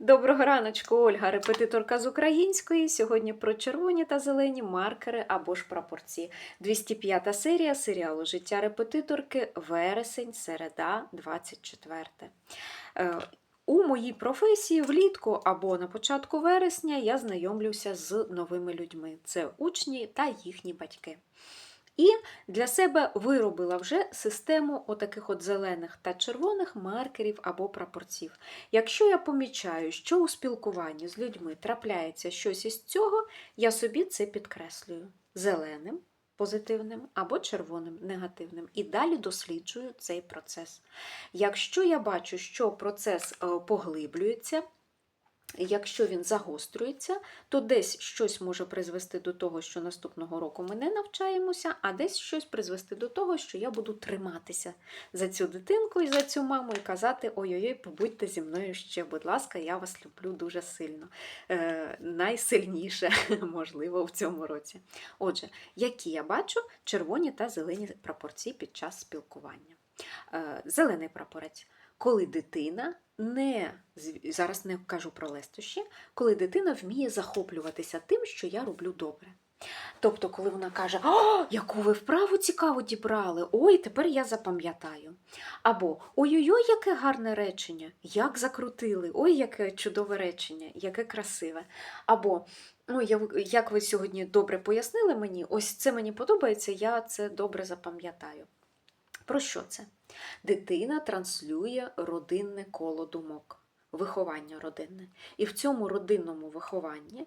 Доброго раночку, Ольга, репетиторка з української. Сьогодні про червоні та зелені маркери або ж прапорці. 205 серія серіалу Життя репетиторки, вересень, середа, 24. Е, У моїй професії влітку або на початку вересня я знайомлюся з новими людьми. Це учні та їхні батьки. І для себе виробила вже систему отаких от зелених та червоних маркерів або прапорців. Якщо я помічаю, що у спілкуванні з людьми трапляється щось із цього, я собі це підкреслюю зеленим, позитивним або червоним негативним. І далі досліджую цей процес. Якщо я бачу, що процес е, поглиблюється, Якщо він загострюється, то десь щось може призвести до того, що наступного року ми не навчаємося, а десь щось призвести до того, що я буду триматися за цю дитинку і за цю маму і казати: ой-ой-ой, побудьте зі мною ще, будь ласка, я вас люблю дуже сильно. Е, найсильніше, можливо, в цьому році. Отже, які я бачу червоні та зелені прапорці під час спілкування. Е, зелений прапорець. Коли дитина не зараз не кажу про лестощі, коли дитина вміє захоплюватися тим, що я роблю добре. Тобто, коли вона каже, О, яку ви вправу цікаво дібрали, ой, тепер я запам'ятаю. Або ой-ой-ой, яке гарне речення, як закрутили, ой, яке чудове речення, яке красиве. Або ну, як ви сьогодні добре пояснили мені, ось це мені подобається, я це добре запам'ятаю. Про що це? Дитина транслює родинне коло думок, виховання родинне. І в цьому родинному вихованні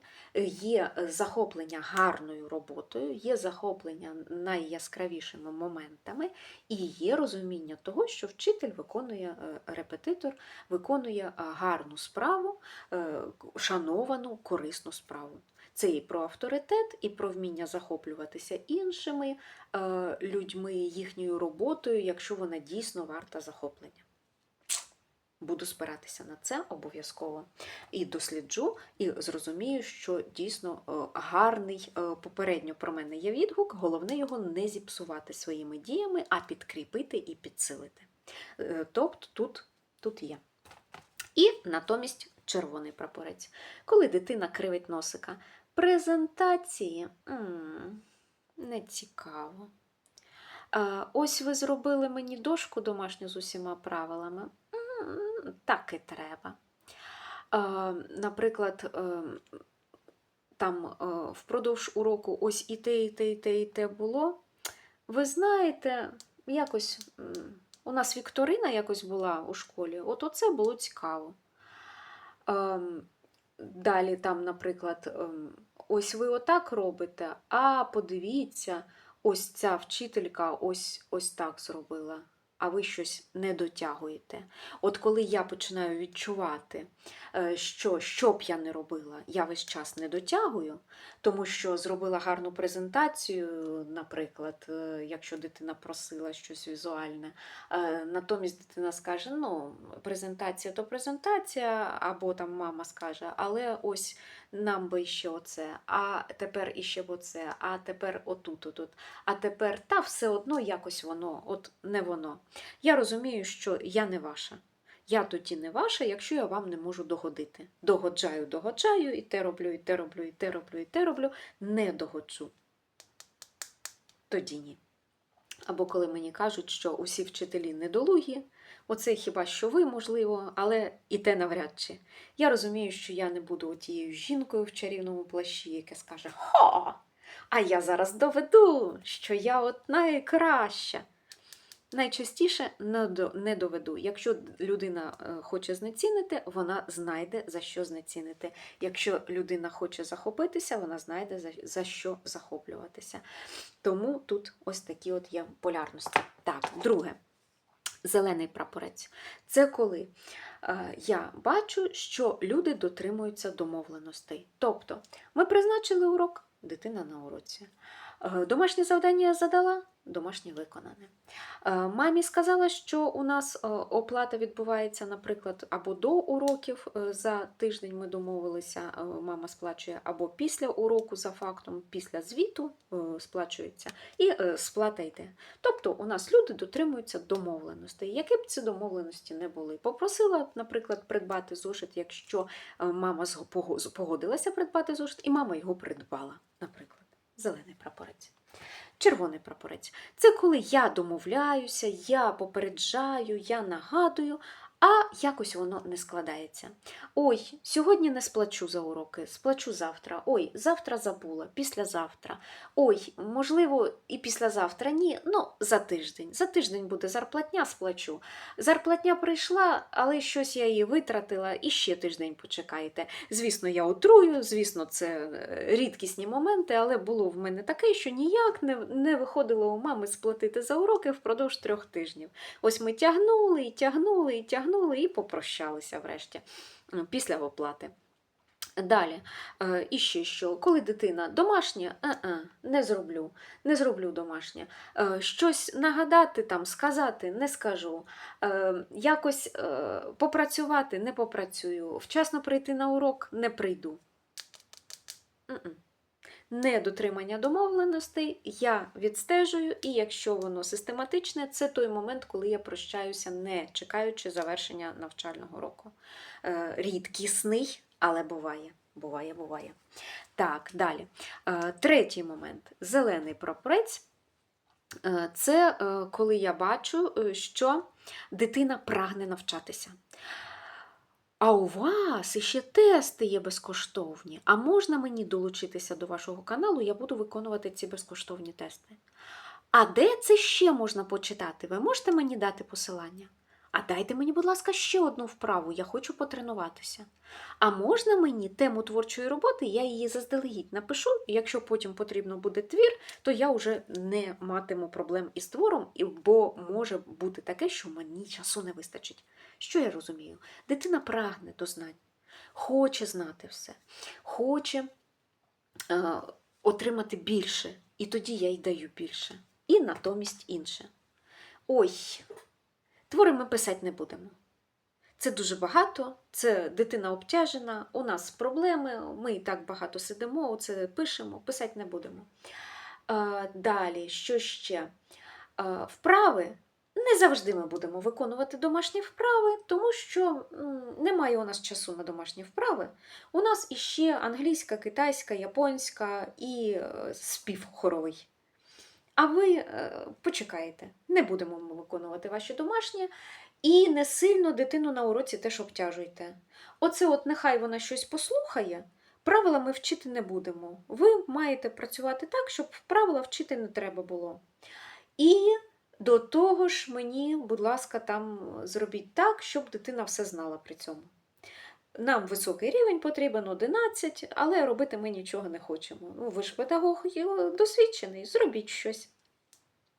є захоплення гарною роботою, є захоплення найяскравішими моментами, і є розуміння того, що вчитель виконує е, репетитор, виконує е, гарну справу, е, шановану, корисну справу. Це і про авторитет, і про вміння захоплюватися іншими е, людьми, їхньою роботою, якщо вона дійсно варта захоплення. Буду спиратися на це обов'язково. І досліджу, і зрозумію, що дійсно е, гарний е, попередньо про мене є відгук, головне його не зіпсувати своїми діями, а підкріпити і підсилити. Тобто тут, тут є. І натомість червоний прапорець. Коли дитина кривить носика, презентації не цікаво. Ось ви зробили мені дошку домашню з усіма правилами. Так і треба. Наприклад, ем, там е, впродовж уроку ось і те, і те, і те, і те було. Ви знаєте, якось у нас Вікторина якось була у школі, от оце було цікаво. Далі там, наприклад, ем, ось ви отак робите, а подивіться, ось ця вчителька ось, ось так зробила, а ви щось не дотягуєте. От коли я починаю відчувати, е, що, що б я не робила, я весь час не дотягую, тому що зробила гарну презентацію, наприклад, е, якщо дитина просила щось візуальне, Е, Натомість дитина скаже: ну, презентація то презентація, або там мама скаже, але ось нам би ще оце, а тепер іще оце, а тепер отут, отут, а тепер та все одно якось воно, от не воно. Я розумію, що я не ваша. Я тоді не ваша, якщо я вам не можу догодити. Догоджаю, догоджаю, і те роблю, і те роблю, і те роблю, і те роблю, не догоджу. Тоді ні. Або коли мені кажуть, що усі вчителі недолугі, оце хіба що ви, можливо, але і те навряд чи. Я розумію, що я не буду тією жінкою в чарівному плащі, яка скаже Хо! А я зараз доведу, що я от найкраща. Найчастіше не доведу. Якщо людина е, хоче знецінити, вона знайде за що знецінити. Якщо людина хоче захопитися, вона знайде за що захоплюватися. Тому тут ось такі от є полярності. Так, друге. Зелений прапорець. Це коли е, я бачу, що люди дотримуються домовленостей. Тобто, ми призначили урок, дитина на уроці. Е, Домашнє завдання я задала, домашнє виконане. Е, Мамі сказала, що у нас е, оплата відбувається, наприклад, або до уроків за тиждень ми домовилися, мама сплачує, або після уроку за фактом, після звіту сплачується, і сплата йде. Тобто у нас люди дотримуються домовленостей, які б ці домовленості не були. Попросила, наприклад, придбати зошит, якщо мама погодилася придбати зошит, і мама його придбала, наприклад, зелений прапорець. Червоний прапорець це коли я домовляюся, я попереджаю, я нагадую, а якось воно не складається. Ой, сьогодні не сплачу за уроки, сплачу завтра. Ой, завтра забула, післязавтра. Ой, можливо, і післязавтра ні. Ну, за тиждень. За тиждень буде зарплатня, сплачу. Зарплатня прийшла, але щось я її витратила, і ще тиждень почекайте. Звісно, я отрую, звісно, це е, рідкісні моменти, але було в мене таке, що ніяк не, не виходило у мами сплатити за уроки впродовж трьох тижнів. Ось ми тягнули, і тягнули, і тягнули, і попрощалися врешті після оплати. Далі, е, і ще що, коли дитина домашня, е-е, не зроблю, не зроблю домашнє. Е, щось нагадати, там, сказати, не скажу. Е, якось е, попрацювати, не попрацюю. Вчасно прийти на урок, не прийду. М-м. Недотримання домовленостей я відстежую, і якщо воно систематичне, це той момент, коли я прощаюся, не чекаючи завершення навчального року. Е, рідкісний, але буває. Буває, буває. Так, далі. Е, третій момент зелений прапорець. Е, Це коли я бачу, що дитина прагне навчатися. А у вас іще тести є безкоштовні. А можна мені долучитися до вашого каналу, я буду виконувати ці безкоштовні тести. А де це ще можна почитати? Ви можете мені дати посилання? А дайте мені, будь ласка, ще одну вправу, я хочу потренуватися. А можна мені тему творчої роботи, я її заздалегідь напишу, якщо потім потрібно буде твір, то я вже не матиму проблем із твором, бо може бути таке, що мені часу не вистачить. Що я розумію? Дитина прагне до знань, хоче знати все, хоче е, отримати більше, і тоді я й даю більше, і натомість інше. Ой, твори ми писати не будемо. Це дуже багато, це дитина обтяжена, у нас проблеми, ми і так багато сидимо, це пишемо, писати не будемо. Далі, що ще? Вправи. Не завжди ми будемо виконувати домашні вправи, тому що немає у нас часу на домашні вправи. У нас іще англійська, китайська, японська і е, спів хоровий. А ви е, почекаєте, не будемо виконувати ваші домашні, і не сильно дитину на уроці теж обтяжуйте. Оце от нехай вона щось послухає, правила ми вчити не будемо. Ви маєте працювати так, щоб правила вчити не треба було. І до того ж, мені, будь ласка, там зробіть так, щоб дитина все знала при цьому. Нам високий рівень потрібен 11, але робити ми нічого не хочемо. Ну, ви ж педагог досвідчений, зробіть щось.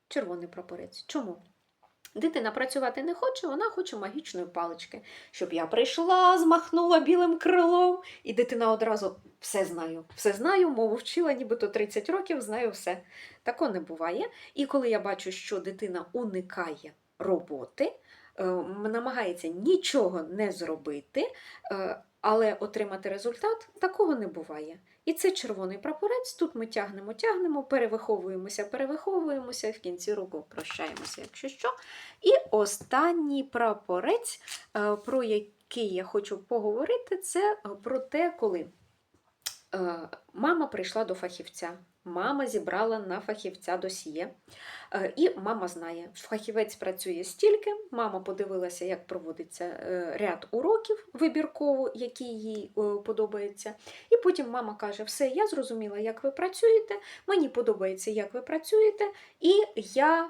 Червоний прапорець. Чому? Дитина працювати не хоче, вона хоче магічної палички, щоб я прийшла, змахнула білим крилом, і дитина одразу все знаю, все знаю, мову вчила, нібито 30 років, знаю все. Тако не буває. І коли я бачу, що дитина уникає роботи, намагається нічого не зробити, е, але отримати результат, такого не буває. І це червоний прапорець. Тут ми тягнемо, тягнемо, перевиховуємося, перевиховуємося, і в кінці року прощаємося, якщо що. І останній прапорець, е, про який я хочу поговорити, це е, про те, коли е, мама прийшла до фахівця. Мама зібрала на фахівця досьє, Е, і мама знає, фахівець працює стільки. Мама подивилася, як проводиться е, ряд уроків вибірково, які їй подобаються. І потім мама каже: Все, я зрозуміла, як ви працюєте, мені подобається, як ви працюєте, і я е,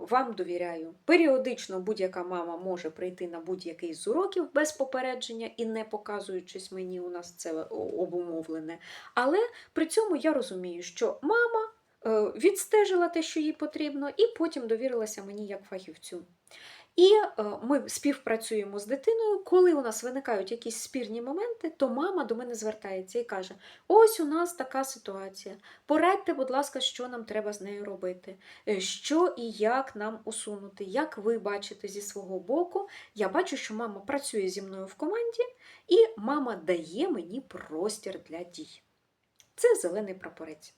вам довіряю. Періодично будь-яка мама може прийти на будь-який з уроків без попередження і не показуючись мені, у нас це обумовлене. Але при цьому я розумію, що мама е, відстежила те, що їй потрібно, і потім довірилася мені як фахівцю. І е, ми співпрацюємо з дитиною. Коли у нас виникають якісь спірні моменти, то мама до мене звертається і каже: Ось у нас така ситуація. Порадьте, будь ласка, що нам треба з нею робити, Е, що і як нам усунути. Як ви бачите зі свого боку, я бачу, що мама працює зі мною в команді, і мама дає мені простір для дій. Це зелений прапорець.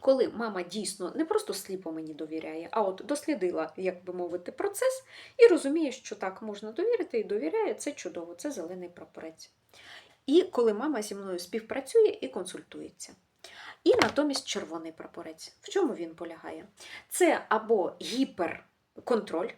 Коли мама дійсно не просто сліпо мені довіряє, а от дослідила, як би мовити, процес і розуміє, що так можна довірити і довіряє, це чудово, це зелений прапорець. І коли мама зі мною співпрацює і консультується. І натомість червоний прапорець. В чому він полягає? Це або гіперконтроль.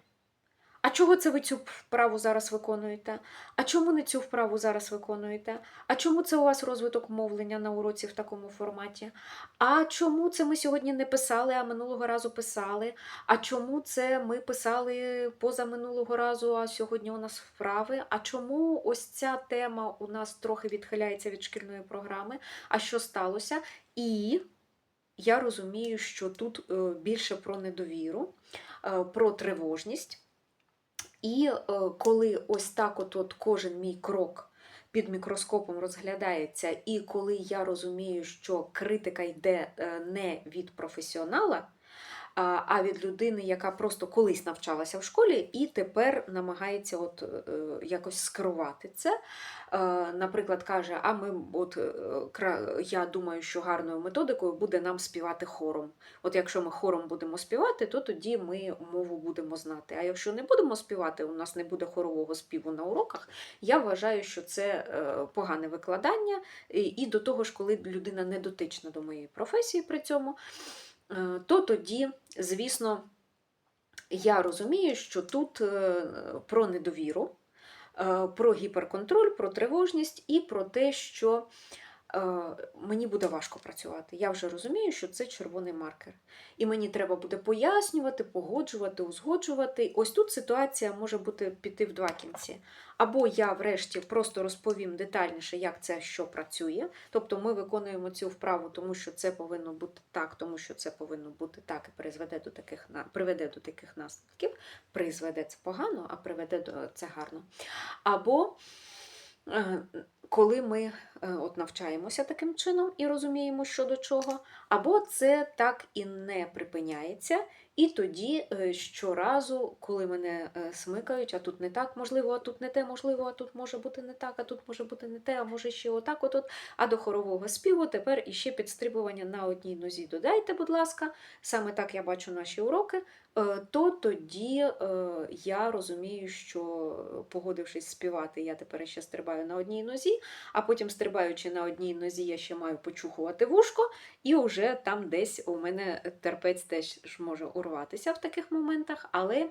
А чого це ви цю вправу зараз виконуєте? А чому не цю вправу зараз виконуєте? А чому це у вас розвиток мовлення на уроці в такому форматі? А чому це ми сьогодні не писали, а минулого разу писали? А чому це ми писали поза минулого разу, а сьогодні у нас вправи? А чому ось ця тема у нас трохи відхиляється від шкільної програми? А що сталося? І я розумію, що тут е, більше про недовіру, е, про тривожність. І е, коли ось так от, кожен мій крок під мікроскопом розглядається, і коли я розумію, що критика йде е, не від професіонала, а від людини, яка просто колись навчалася в школі і тепер намагається от, е, якось скерувати це. Е, Наприклад, каже: А ми, от е, я думаю, що гарною методикою буде нам співати хором. От якщо ми хором будемо співати, то тоді ми мову будемо знати. А якщо не будемо співати, у нас не буде хорового співу на уроках. Я вважаю, що це погане викладання, і, до того ж, коли людина не дотична до моєї професії при цьому, то тоді, звісно, я розумію, що тут е, про недовіру, е, про гіперконтроль, про тривожність і про те, що е, мені буде важко працювати. Я вже розумію, що це червоний маркер. І мені треба буде пояснювати, погоджувати, узгоджувати. Ось тут ситуація може бути піти в два кінці. Або я, врешті, просто розповім детальніше, як це що працює. Тобто ми виконуємо цю вправу, тому що це повинно бути так, тому що це повинно бути так, і призведе до таких приведе до таких наслідків. Призведе це погано, а приведе до це гарно. Або е, коли ми е, от навчаємося таким чином і розуміємо, що до чого, або це так і не припиняється, і тоді е, щоразу, коли мене е, смикають, а тут не так, можливо, а тут не те, можливо, а тут може бути не так, а тут може бути не те, а може ще отак, отут. А до хорового співу тепер іще підстрибування на одній нозі додайте, будь ласка, саме так я бачу наші уроки. Е, То тоді е, я розумію, що е, погодившись співати, я тепер ще стрибаю на одній нозі, а потім стрибаючи на одній нозі, я ще маю почухувати вушко, і вже там десь у мене терпець теж може урватися в таких моментах, але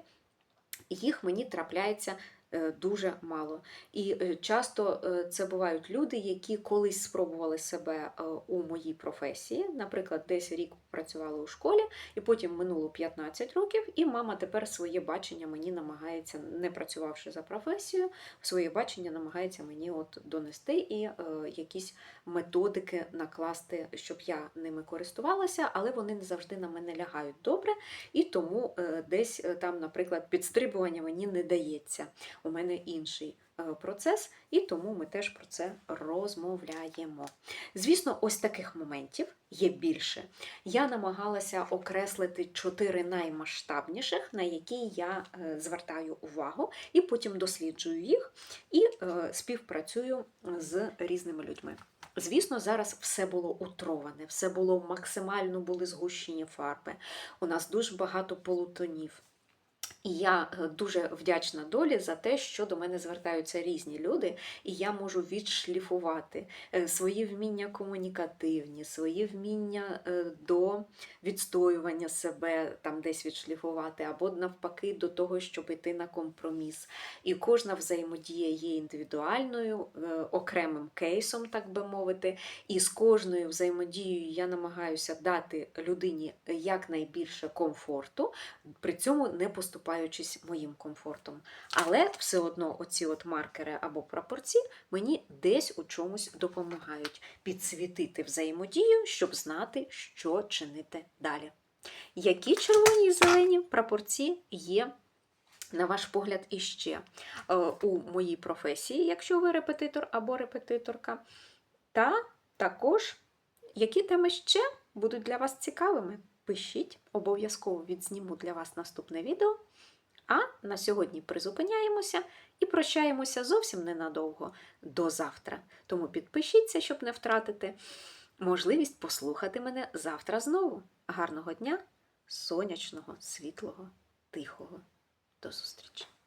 їх мені трапляється дуже мало. І е, часто е, це бувають люди, які колись спробували себе е, у моїй професії, наприклад, десь рік працювали у школі, і потім минуло 15 років, і мама тепер своє бачення мені намагається, не працювавши за професією, своє бачення намагається мені от донести і е, якісь методики накласти, щоб я ними користувалася, але вони не завжди на мене лягають добре, і тому е, десь е, там, наприклад, підстрибування мені не дається. У мене інший е, процес, і тому ми теж про це розмовляємо. Звісно, ось таких моментів є більше. Я намагалася окреслити чотири наймасштабніших, на які я е, звертаю увагу, і потім досліджую їх і е, співпрацюю з різними людьми. Звісно, зараз все було утроване, все було максимально були згущені фарби. У нас дуже багато полутонів. І я е, дуже вдячна долі за те, що до мене звертаються різні люди, і я можу відшліфувати е, свої вміння комунікативні, свої вміння е, до відстоювання себе, там десь відшліфувати, або навпаки до того, щоб йти на компроміс. І кожна взаємодія є індивідуальною, окремим кейсом, так би мовити. І з кожною взаємодією я намагаюся дати людині якнайбільше комфорту, при цьому не поступаючись моїм комфортом. Але все одно оці от маркери або прапорці мені десь у чомусь допомагають підсвітити взаємодію, щоб знати, що чинити далі. Які червоні і зелені прапорці є на ваш погляд, іще е, у моїй професії, якщо ви репетитор або репетиторка, та також які теми ще будуть для вас цікавими. Пишіть, обов'язково відзніму для вас наступне відео. А на сьогодні призупиняємося і прощаємося зовсім ненадовго до завтра. Тому підпишіться, щоб не втратити можливість послухати мене завтра знову. Гарного дня, сонячного, світлого, тихого. До зустрічі!